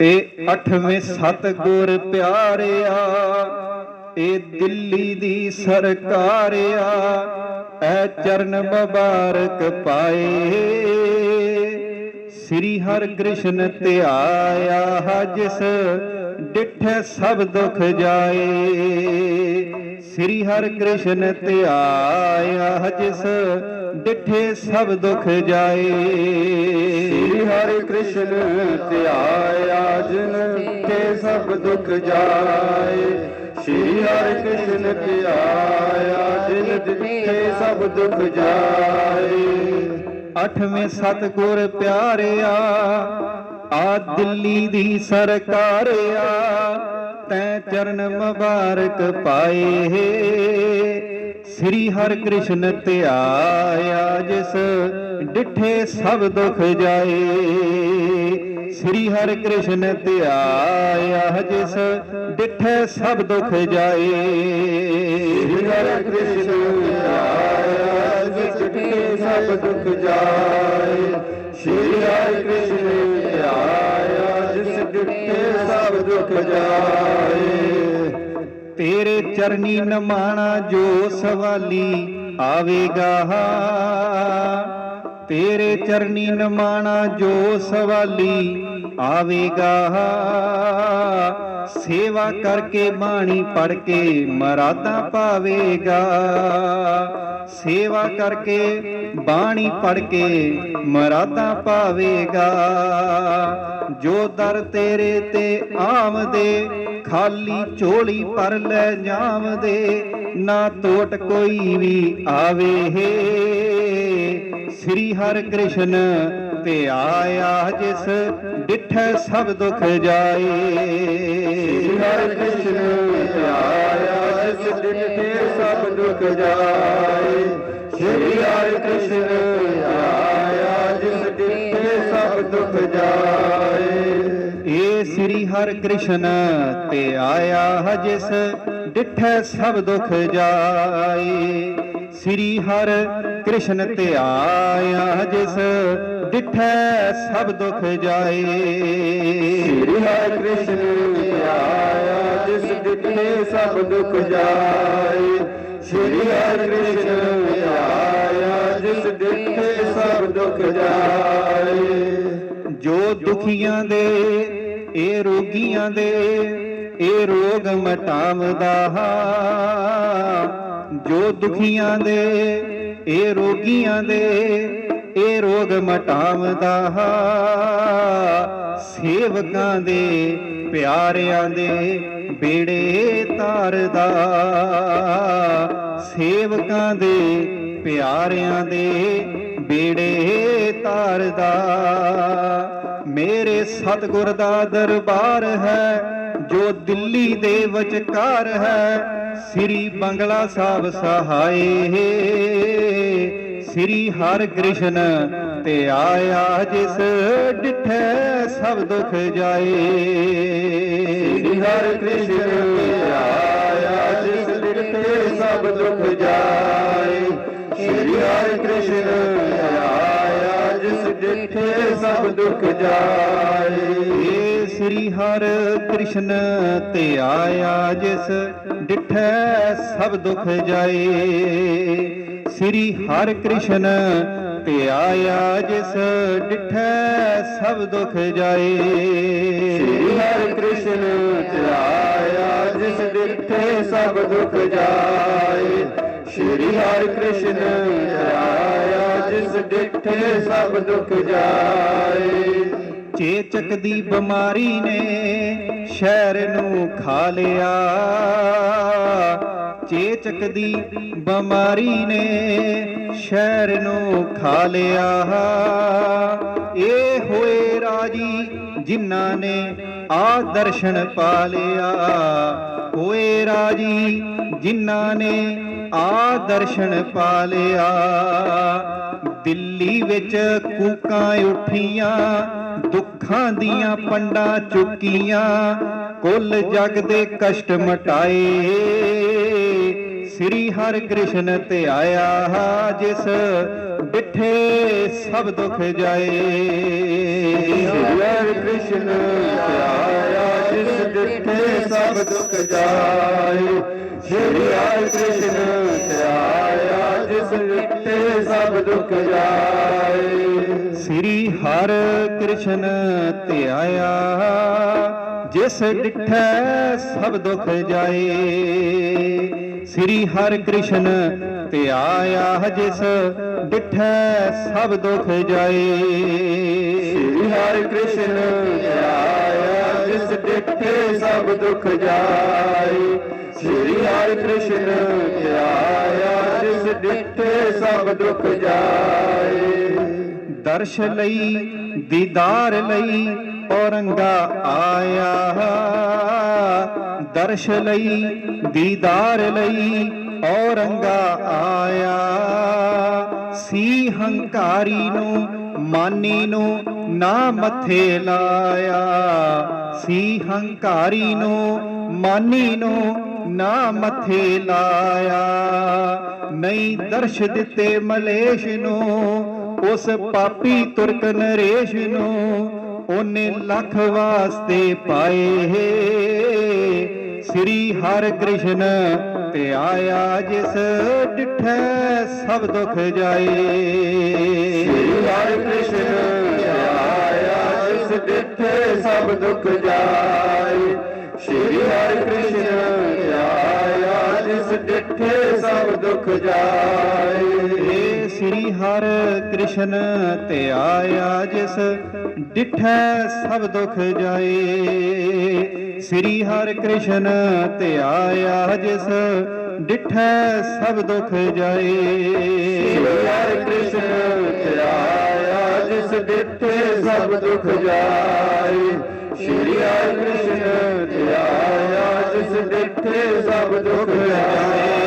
ਇਹ ਅਠਵੇਂ ਸਤਗੁਰ ਪਿਆਰਿਆ ਇਹ ਦਿੱਲੀ ਦੀ ਸਰਕਾਰਿਆ, ਐ ਚਰਨ ਮੁਬਾਰਕ ਪਾਏ। ਸ੍ਰੀ ਹਰਿ ਕ੍ਰਿਸ਼ਨ ਧਿਆਇਆ ਜਿਸ ਡਿਠੇ ਸਭ ਦੁਖ ਜਾਏ। ਸ੍ਰੀ ਹਰਿ ਕ੍ਰਿਸ਼ਨ ਧਿਆਇਆ ਜਿਸ ਡਿਠੇ ਸਭ ਦੁਖ ਜਾਏ। ਸ੍ਰੀ ਹਰਿ ਕ੍ਰਿਸ਼ਨ ਧਿਆਇਆ ਜਿਨ ਕੇ ਸਭ ਦੁਖ ਜਾਏ। ਸ੍ਰੀ ਹਰਿ ਕ੍ਰਿਸ਼ਨ ਧਿਆਇਆ ਜਿਨ ਦਿੱਤੇ ਸਭ ਦੁਖ ਜਾਏ। ਅਠਵੇਂ ਸਤਗੁਰ ਪਿਆਰਿਆ ਆ ਦਿੱਲੀ ਦੀ ਸਰਕਾਰਿਆ ਤੈ ਚਰਨ ਮੁਬਾਰਕ ਪਾਏ। ਸ੍ਰੀ ਹਰਿ ਕ੍ਰਿਸ਼ਨ ਧਿਆਇਆ ਜਿਸ ਡਿਠੇ ਸਭ ਦੁਖ ਜਾਏ। ਸ੍ਰੀ ਹਰਿ ਕ੍ਰਿਸ਼ਨ ਧਿਆਇਆ ਜਿਸ ਡਿਠੇ ਸਭ ਦੁਖ ਜਾਏ। ਸ੍ਰੀ ਹਰਿ ਕ੍ਰਿਸ਼ਨ ਧਿਆਇਆ ਜਿਸ ਦਿੱਤੇ ਸਭ ਦੁਖ ਜਾਏ। ਸ੍ਰੀ ਹਰਿ ਕ੍ਰਿਸ਼ਨ ਧਿਆਇਆ ਜਿਸ ਦਿੱਤੇ ਸਭ ਦੁਖ ਜਾਏ। ਤੇਰੇ ਚਰਨੀ ਨਮਾਣਾ ਜੋ ਸਵਾਲੀ ਆਵੇਗਾ। ਤੇਰੇ ਚਰਨੀ ਨਮਾਣਾ ਜੋ ਸਵਾਲੀ ਆਵੇਗਾ। ਸੇਵਾ ਕਰਕੇ ਬਾਣੀ ਪੜ ਕੇ ਮਰਾਦਾ ਪਾਵੇਗਾ। ਸੇਵਾ ਕਰਕੇ ਬਾਣੀ ਪੜ ਕੇ ਮਰਾਦਾ ਪਾਵੇਗਾ। ਜੋ ਦਰ ਤੇਰੇ ਤੇ ਆਮਦੇ ਖਾਲੀ ਝੋਲੀ ਪਰ ਲੈ ਜਾਵਦੇ, ਨਾ ਟੋਟ ਕੋਈ ਵੀ ਆਵੇ ਸ੍ਰੀ ਹਰਿ ਕ੍ਰਿਸ਼ਨ ਤੇ ਆਇਆ ਜਿਸ, ਡਿਠੈ ਸਭ ਦੁਖ ਜਾਏ। ਸ੍ਰੀ ਹਰਿ ਕ੍ਰਿਸ਼ਨ ਆਇਆ ਜਿਸ ਦਿੱਤੇ ਸਭ ਦੁਖ ਜਾਏ। ਸ੍ਰੀ ਹਰਿ ਕ੍ਰਿਸ਼ਨ ਆਇਆ ਜਿਸ ਦਿੱਤੇ ਸਭ ਦੁਖ ਜਾਏ। ਸ੍ਰੀ ਹਰਿ ਕ੍ਰਿਸ਼ਨ ਤੇ ਆਇਆ ਜਿਸ ਡਿਠੈ ਸਭ ਦੁਖ ਜਾਏ ਸ੍ਰੀ ਹਰਿ ਕ੍ਰਿਸ਼ਨ ਤੇ ਆਇਆ ਜਿਸ ਡਿਠੈ ਸਭ ਦੁਖ ਜਾਏ ਸ੍ਰੀ ਹਰਿ ਕ੍ਰਿਸ਼ਨ ਆਇਆ ਜਿਸ ਦਿੱਤੇ ਸਭ ਦੁਖ ਜਾਏ ਸ੍ਰੀ ਹਰਿ ਕ੍ਰਿਸ਼ਨ ਆਇਆ ਜਿਸ ਦਿੱਤੇ ਸਭ ਦੁਖ ਜਾਏ ਜੋ ਦੁਖੀਆਂ ਦੇ, ਇਹ ਰੋਗੀਆਂ ਦੇ, ਇਹ ਰੋਗ ਮਟਾਵਦਾ ਜੋ ਦੁਖੀਆਂ ਦੇ, ਇਹ ਰੋਗੀਆਂ ਦੇ, ਇਹ ਰੋਗ ਮਟਾਵਦਾ ਸੇਵਕਾਂ ਦੇ, ਪਿਆਰਿਆਂ ਦੇ ਬੇੜੇ ਤਾਰਦਾ ਸੇਵਕਾਂ ਦੇ, ਪਿਆਰਿਆਂ ਦੇ ਬੇੜੇ ਤਾਰਦਾ। ਮੇਰੇ ਸਤਿਗੁਰ ਦਾ ਦਰਬਾਰ ਹੈ, ਜੋ ਦਿੱਲੀ ਦੇ ਵਿਚਕਾਰ ਹੈ। ਸ੍ਰੀ ਬੰਗਲਾ ਸਾਹਿਬ ਸਹਾਏ, ਸ੍ਰੀ ਹਰ ਕ੍ਰਿਸ਼ਨ ਤੇ ਆਇਆ ਜਿਸ ਡਿਠੈ ਸਭ ਦੁਖ ਜਾਏ। ਸ੍ਰੀ ਹਰਿ ਕ੍ਰਿਸ਼ਨ ਆਇਆ ਜਿਸ ਦਿੱਤੇ ਸਭ ਦੁਖ ਜਾਏ। ਸ੍ਰੀ ਹਰਿ ਕ੍ਰਿਸ਼ਨ ਆਇਆ ਜਿਸ ਦਿੱਤੇ ਸਭ ਦੁਖ ਜਾਏ। ਸ੍ਰੀ ਹਰਿ ਕ੍ਰਿਸ਼ਨ ਤੇ ਆਇਆ ਜਿਸ ਡਿਠੈ ਸਭ ਦੁਖ ਜਾਏ। ਸ੍ਰੀ ਹਰਿ ਕ੍ਰਿਸ਼ਨ ਤੇ ਆਇਆ ਜਿਸ ਡਿਠੈ ਸਭ ਦੁਖ ਜਾਏ ਸ੍ਰੀ ਹਰਿ ਕ੍ਰਿਸ਼ਨ ਆਇਆ ਜਿਸ ਦਿੱਤੇ ਸਭ ਦੁਖ ਜਾਏ। ਸ੍ਰੀ ਹਰਿ ਕ੍ਰਿਸ਼ਨ ਆਇਆ, ਜਿਸ ਦਿੱਤੇ ਸਭ ਦੁੱਖ ਜਾਏ। ਚੇਚਕ ਦੀ ਬਿਮਾਰੀ ਨੇ ਸ਼ਹਿਰ ਨੂੰ ਖਾ ਲਿਆ। ਚੇਚਕ ਦੀ ਬਿਮਾਰੀ ਨੇ ਸ਼ਹਿਰ ਨੂੰ ਖਾ ਲਿਆ। ਇਹ ਹੋਏ ਰਾਜੀ, ਜਿਨ੍ਹਾਂ ਨੇ ਆ ਦਰਸ਼ਨ ਪਾ ਲਿਆ। ਹੋਏ ਰਾਜੀ, ਜਿਨ੍ਹਾਂ ਨੇ ਆ ਦਰਸ਼ਨ ਪਾ ਲਿਆ ਦਿੱਲੀ ਵਿੱਚ ਕੂਕਾਂ ਉੱਠੀਆਂ, ਦੁੱਖਾਂ ਦੀਆਂ ਪੰਡਾਂ ਚੁੱਕੀਆਂ, ਕੁੱਲ ਜਗ ਦੇ ਕਸ਼ਟ ਮਟਾਏ। ਸ੍ਰੀ ਹਰਿ ਕ੍ਰਿਸ਼ਨ ਤੇ ਆਇਆ ਜਿਸ ਡਿਠੇ ਸਭ ਦੁੱਖ ਜਾਏ। ਸ੍ਰੀ ਹਰਿ ਕ੍ਰਿਸ਼ਨ ਸਭ ਦੁੱਖ ਜਾਏ। ਸ਼੍ਰੀ ਹਰਿ ਕ੍ਰਿਸ਼ਨ ਧਿਆਇਆ ਜਿਸ ਡਿਠੇ ਸਭ ਦੁੱਖ ਜਾਏ। ਸ੍ਰੀ ਹਰ ਕ੍ਰਿਸ਼ਨ ਧਿਆਇਆ ਜਿਸ ਡਿਠੈ ਸਭ ਦੁਖ ਜਾਏ। ਸ੍ਰੀ ਹਰ ਕ੍ਰਿਸ਼ਨ ਧਿਆਇਆ ਜਿਸ ਡਿਠੈ ਸਭ ਦੁਖ ਜਾਏ। ਸ਼੍ਰੀ ਹਰਿ ਕ੍ਰਿਸ਼ਨ ਧਿਆਇਆ ਜਿਸ ਡਿਠੇ ਸਭ ਦੁਖ ਜਾਏ। ਸ਼੍ਰੀ ਹਰਿ ਕ੍ਰਿਸ਼ਨ ਧਿਆਇਆ, ਜਿਸ ਡਿਠੇ ਸਭ ਦੁਖ ਜਾਏ। ਦਰਸ਼ ਲਈ, ਦੀਦਾਰ ਲਈ ਔਰੰਗਾ ਆਇਆ। ਦਰਸ਼ ਲਈ, ਦੀਦਾਰ ਲਈ ਔਰੰਗਾ ਆਇਆ। ਸੀ ਹੰਕਾਰੀ ਨੂੰ ਮਾਨੀ ਨੂੰ ਨਾ ਮੱਥੇ ਲਾਇਆ, ਸੀ ਹੰਕਾਰੀ ਨੂੰ ਮਾਨੀ ਨੂੰ ਨਾ ਮੱਥੇ ਲਾਇਆ। ਨਹੀਂ ਦਰਸ਼ ਦਿੱਤੇ ਮਲੇਸ਼ ਨੂੰ, ਉਸ ਪਾਪੀ ਤੁਰਕ ਨਰੇਸ਼ ਨੂੰ, ਉਹਨੇ ਲੱਖ ਵਾਸਤੇ ਪਾਏ। ਸ੍ਰੀ ਹਰਿ ਕ੍ਰਿਸ਼ਨ ਤੇ ਆਇਆ ਜਿਸ ਡਿਠੈ ਸਭ ਦੁਖ ਜਾਏ। ਸ਼੍ਰੀ ਹਰਿ ਕ੍ਰਿਸ਼ਨ ਧਿਆਇਆ ਜਿਸ ਡਿਠੇ ਸਭ ਦੁਖ ਜਾਏ। ਡਿਠੇ ਸਭ ਦੁੱਖ ਜਾਏ। ਸ੍ਰੀ ਹਰ ਕ੍ਰਿਸ਼ਨ ਤੇ ਆਇਆ ਜਿਸ ਡਿਠੇ ਸਭ ਦੁੱਖ ਜਾਏ। ਸ੍ਰੀ ਹਰ ਕ੍ਰਿਸ਼ਨ ਤੇ ਆਇਆ ਜਿਸ ਡਿਠੇ ਸਭ ਦੁੱਖ ਜਾਏ। ਸ੍ਰੀ ਹਰ ਕ੍ਰਿਸ਼ਨ ਤੇ ਆਇਆ ਜਿਸ ਡਿਠੇ ਸਭ ਦੁੱਖ ਜਾਏ। ਸ੍ਰੀ ਹਰ ਕ੍ਰਿਸ਼ਨ ਤੇ ਆਇਆ ਦਿੱਤੇ ਸਭ ਦੁੱਖ ਆਏ